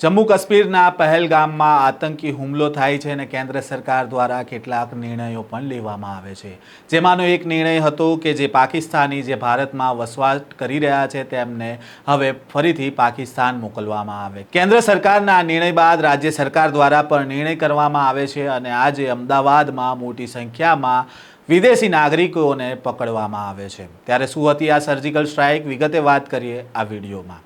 જમ્મુ કાશ્મીરના પહેલગામમાં આતંકી હુમલો થાય છે અને કેન્દ્ર સરકાર દ્વારા કેટલાક નિર્ણયો પણ લેવામાં આવે છે. જેમાંનો એક નિર્ણય હતો કે જે પાકિસ્તાની જે ભારતમાં વસવાટ કરી રહ્યા છે તેમને હવે ફરીથી પાકિસ્તાન મોકલવામાં આવે. કેન્દ્ર સરકારના નિર્ણય બાદ રાજ્ય સરકાર દ્વારા પણ નિર્ણય કરવામાં આવે છે અને આજે અમદાવાદમાં મોટી સંખ્યામાં વિદેશી નાગરિકોને પકડવામાં આવે છે. ત્યારે શું હતી આ સર્જિકલ સ્ટ્રાઇક વિગતે વાત કરીએ આ વિડીયોમાં.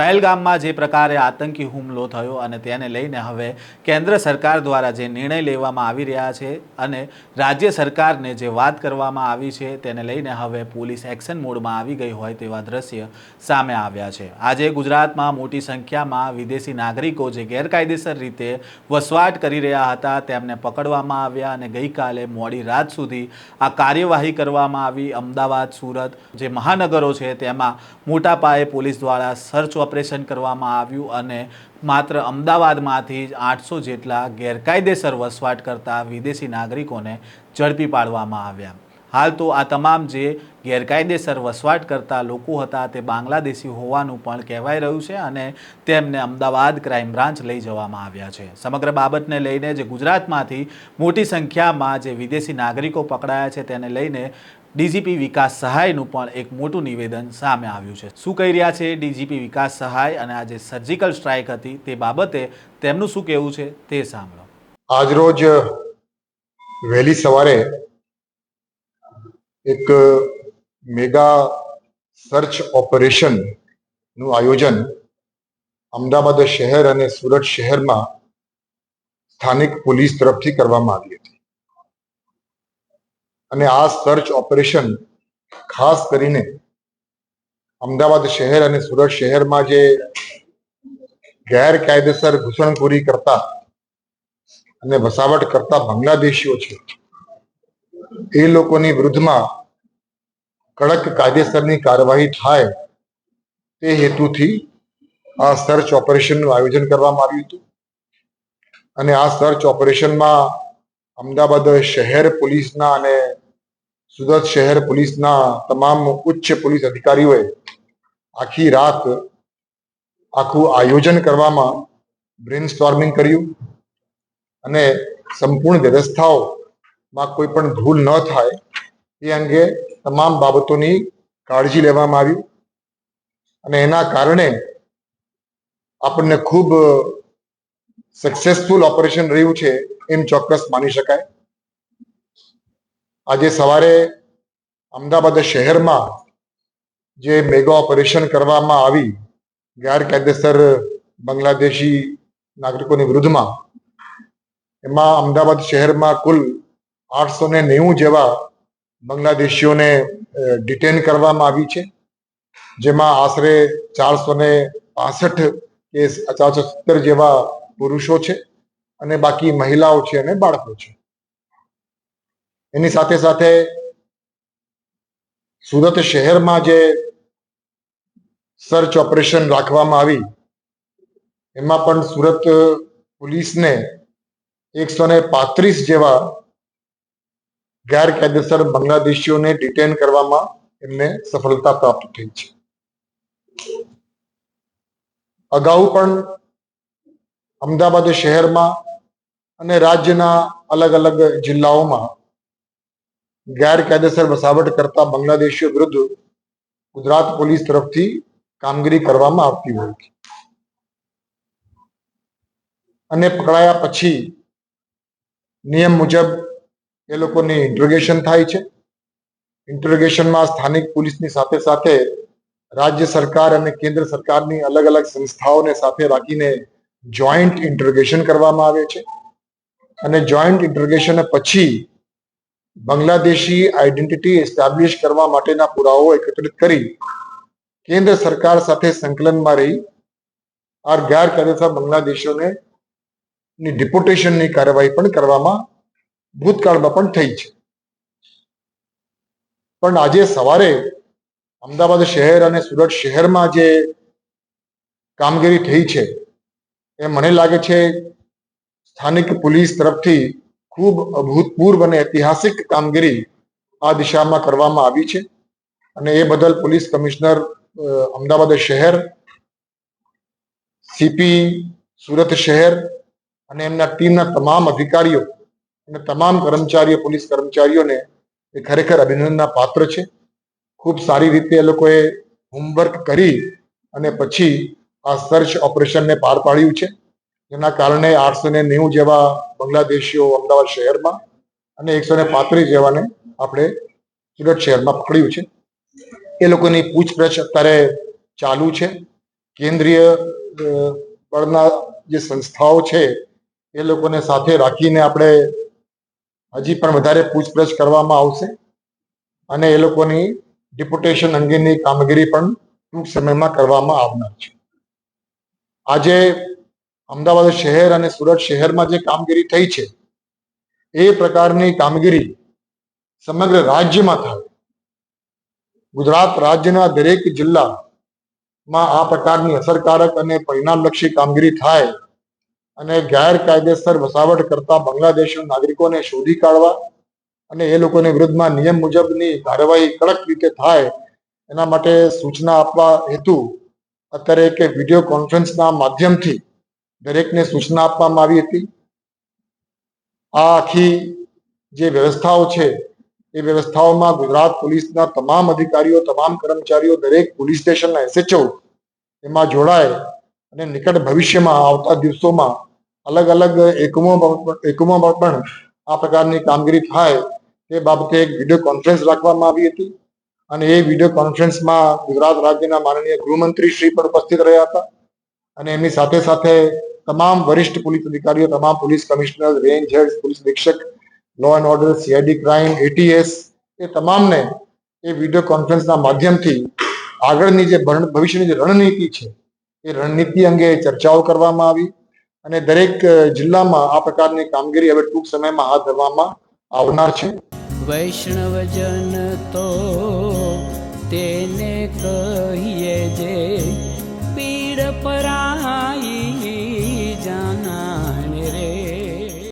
પહેલગામમાં જે પ્રકારે આતંકી હુમલો થયો અને તેને લઈને હવે કેન્દ્ર સરકાર દ્વારા જે નિર્ણય લેવામાં આવી રહ્યા છે અને રાજ્ય સરકારને જે વાત કરવામાં આવી છે તેને લઈને હવે પોલીસ એક્શન મોડમાં આવી ગઈ હોય તેવા દ્રશ્ય સામે આવ્યા છે. આજે ગુજરાતમાં મોટી સંખ્યામાં વિદેશી નાગરિકો જે ગેરકાયદેસર રીતે વસવાટ કરી રહ્યા હતા તેમને પકડવામાં આવ્યા અને ગઈકાલે મોડી રાત સુધી આ કાર્યવાહી કરવામાં આવી. અમદાવાદ, સુરત જે મહાનગરો છે તેમાં મોટા પાયે પોલીસ દ્વારા સર્ચ ઓપરેશન કરવામાં આવ્યું અને માત્ર અમદાવાદમાંથી જ આઠસો જેટલા ગેરકાયદેસર વસવાટ કરતા વિદેશી નાગરિકોને ઝડપી પાડવામાં આવ્યા. હાલ તો આ તમામ જે ગેરકાયદેસર વસવાટ કરતા લોકો હતા તે બાંગ્લાદેશી હોવાનું પણ કહેવાય રહ્યું છે અને તેમને અમદાવાદ ક્રાઇમ બ્રાન્ચ લઈ જવામાં આવ્યા છે. સમગ્ર બાબતને લઈને જે ગુજરાતમાંથી મોટી સંખ્યામાં જે વિદેશી નાગરિકો પકડાયા છે તેને લઈને ડીજીપી વિકાસ સહાયનું પણ એક મોટું નિવેદન સામે આવ્યું છે. શું કહી રહ્યા છે ડીજીપી વિકાસ સહાય અને આ જે સર્જિકલ સ્ટ્રાઇક હતી તે બાબતે તેમનું શું કહેવું છે તે સાંભળો. આજરોજ વહેલી સવારે એક મેગા સર્ચ ઓપરેશનનું આયોજન અમદાવાદ શહેર અને સુરત શહેરમાં સ્થાનિક પોલીસ તરફથી કરવામાં આવી હતી. અને આ સર્ચ ઓપરેશન ખાસ કરીને અમદાવાદ શહેર અને સુરત શહેરમાં જે ગેરકાયદેસર ઘૂસણખોરી કરતા અને વસાવટ કરતા બાંગ્લાદેશીઓ છે, એ લોકોની વિરુદ્ધમાં કડક કાયદેસરની કાર્યવાહી થાય તે હેતુથી આ સર્ચ ઓપરેશનનું આયોજન કરવામાં આવ્યું હતું. અને આ સર્ચ ઓપરેશનમાં અમદાવાદ શહેર પોલીસના અને સુરત શહેર પોલીસના તમામ ઉચ્ચ પોલીસ અધિકારીઓએ આખી રાત આખું આયોજન કરવામાં બ્રેન સ્ટોર્મિંગ કર્યું અને સંપૂર્ણ વ્યવસ્થાઓમાં કોઈ પણ ભૂલ ન થાય એ અંગે તમામ બાબતોની કાળજી લેવામાં આવી અને એના કારણે આપણને ખૂબ સક્સેસફુલ ઓપરેશન રહ્યું છે એમ ચોક્કસ માની શકાય. આજે સવારે અમદાવાદ શહેરમાં જે મેગા ઓપરેશન કરવામાં આવી, ગેરકાયદેસર બાંગ્લાદેશી નાગરિકોની વિરુદ્ધમાં, એમાં અમદાવાદ શહેરમાં કુલ આઠસો ને નેવું જેવા બાંગ્લાદેશીઓને ડિટેન કરવામાં આવી છે, જેમાં આશરે ચારસો ને પાસઠ કે ચારસો સત્તર જેવા પુરુષો છે અને બાકી મહિલાઓ છે અને બાળકો છે. એની સાથે સાથે સુરત શહેરમાં જે સર્ચ ઓપરેશન રાખવામાં આવી, એમાં પણ સુરત પોલીસને એકસો ને પાંત્રીસ જેવા ગેરકાયદેસર બાંગ્લાદેશીઓને ડિટેન કરવામાં એમને સફળતા પ્રાપ્ત થઈ છે. અગાઉ પણ અમદાવાદ શહેરમાં અને રાજ્યના અલગ અલગ જિલ્લાઓમાં ગેરકાયદેસર વસાવટ કરતા બાંગ્લાદેશીઓ વિરુદ્ધ ગુજરાત પોલીસ તરફથી કામગીરી કરવામાં આવતી હોય છે. અને પકડાયા પછી નિયમ મુજબ એ લોકોની ઇન્ટ્રોગેશન થાય છે. ઇન્ટ્રોગેશનમાં સ્થાનિક પોલીસની સાથે સાથે રાજ્ય સરકાર અને કેન્દ્ર સરકારની અલગ અલગ સંસ્થાઓને સાથે રાખીને જોઈન્ટ ઇન્ટ્રોગેશન કરવામાં આવે છે. અને જોઈન્ટ ઇન્ટ્રોગેશન પછી બાંગ્લાદેશી આઈડેન્ટિટી એસ્ટાબ્લિશ કરવા માટેના પુરાવાઓ એકત્રિત કરી કેન્દ્ર સરકાર સાથે સંકલનમાં રહી. આ ગેરકાયદેસર બાંગ્લાદેશીઓને ની ડિપોટેશનની કાર્યવાહી પણ કરવામાં ભૂતકાળમાં પણ થઈ છે. પણ આજે સવારે અમદાવાદ શહેર અને સુરત શહેરમાં જે કામગીરી થઈ છે, એ મને લાગે છે સ્થાનિક પોલીસ તરફથી ખૂબ અભૂતપૂર્વ અને ઐતિહાસિક કામગીરી આ દિશામાં કરવામાં આવી છે. અને એ બદલ પોલીસ કમિશનર અમદાવાદ શહેર, સીપી, સુરત શહેર અને એમના ટીમના તમામ અધિકારીઓ અને તમામ કર્મચારીઓ, પોલીસ કર્મચારીઓને એ ખરેખર અભિનંદનના પાત્ર છે. ખૂબ સારી રીતે એ લોકોએ હોમવર્ક કરી અને પછી આ સર્ચ ઓપરેશનને પાર પાડ્યું છે. જેના કારણે આઠસો ને નેવું જેવા બાંગ્લાદેશીઓ અમદાવાદ શહેરમાં અને એકસો ને પાંત્રીસ જેવાને આપણે સુરત શહેરમાં પકડ્યું છે. એ લોકોની પૂછપરછ અત્યારે ચાલુ છે. કેન્દ્રીય બળના જે સંસ્થાઓ છે, એ લોકોને સાથે રાખીને આપણે હજી પણ વધારે પૂછપરછ કરવામાં આવશે અને એ લોકોની ડિપોટેશન અંગેની કામગીરી પણ ટૂંક સમયમાં કરવામાં આવનાર છે. આજે અમદાવાદ શહેર અને સુરત શહેરમાં જે કામગીરી થઈ છે, એ પ્રકારની કામગીરી સમગ્ર રાજ્યમાં થાય. ગુજરાત રાજ્યના દરેક જિલ્લામાં આ પ્રકારની અસરકારક અને પરિણામલક્ષી કામગીરી થાય અને ગેરકાયદેસર વસાવટ કરતા બાંગ્લાદેશના નાગરિકોને શોધી કાઢવા અને એ લોકોની વિરુદ્ધમાં નિયમ મુજબની કાર્યવાહી કડક રીતે થાય, એના માટે સૂચના આપવા હેતુ અત્યારે કે વીડિયો કોન્ફરન્સના માધ્યમથી દરેકને સૂચના આપવામાં આવી હતી. આ આખી જે વ્યવસ્થાઓ છે, એ વ્યવસ્થાઓમાં ગુજરાત પોલીસના તમામ અધિકારીઓ, તમામ કર્મચારીઓ, દરેક પોલીસ સ્ટેશનના એસએચઓ એમાં જોડાય અને નિકટ ભવિષ્યમાં આવતા દિવસોમાં અલગ અલગ એકમો એકમોમાં પણ આ પ્રકારની કામગીરી થાય તે બાબતે એક વીડિયો કોન્ફરન્સ રાખવામાં આવી હતી. અને એ વીડિયો કોન્ફરન્સમાં ગુજરાત રાજ્યના માનનીય ગૃહમંત્રી શ્રી પણ ઉપસ્થિત રહ્યા હતા. અને એમની સાથે સાથે તમામ વરિષ્ઠ પોલીસ અધિકારીઓ, તમામ police commissioner, range head police અધિક્ષક law and order CID crime ATS એ તમામને એ વીડિયો કોન્ફરન્સના માધ્યમથી આગળની જે ભવિષ્યની જે રણનીતિ છે, એ રણનીતિ અંગે ચર્ચાઓ કરવામાં આવી. અને દરેક જિલ્લામાં આ પ્રકારની કામગીરી હવે ટૂંક સમયમાં હાથ ધરવામાં આવનાર છે. વૈષ્ણવજન તો તેને કહીએ જે પીડ પરા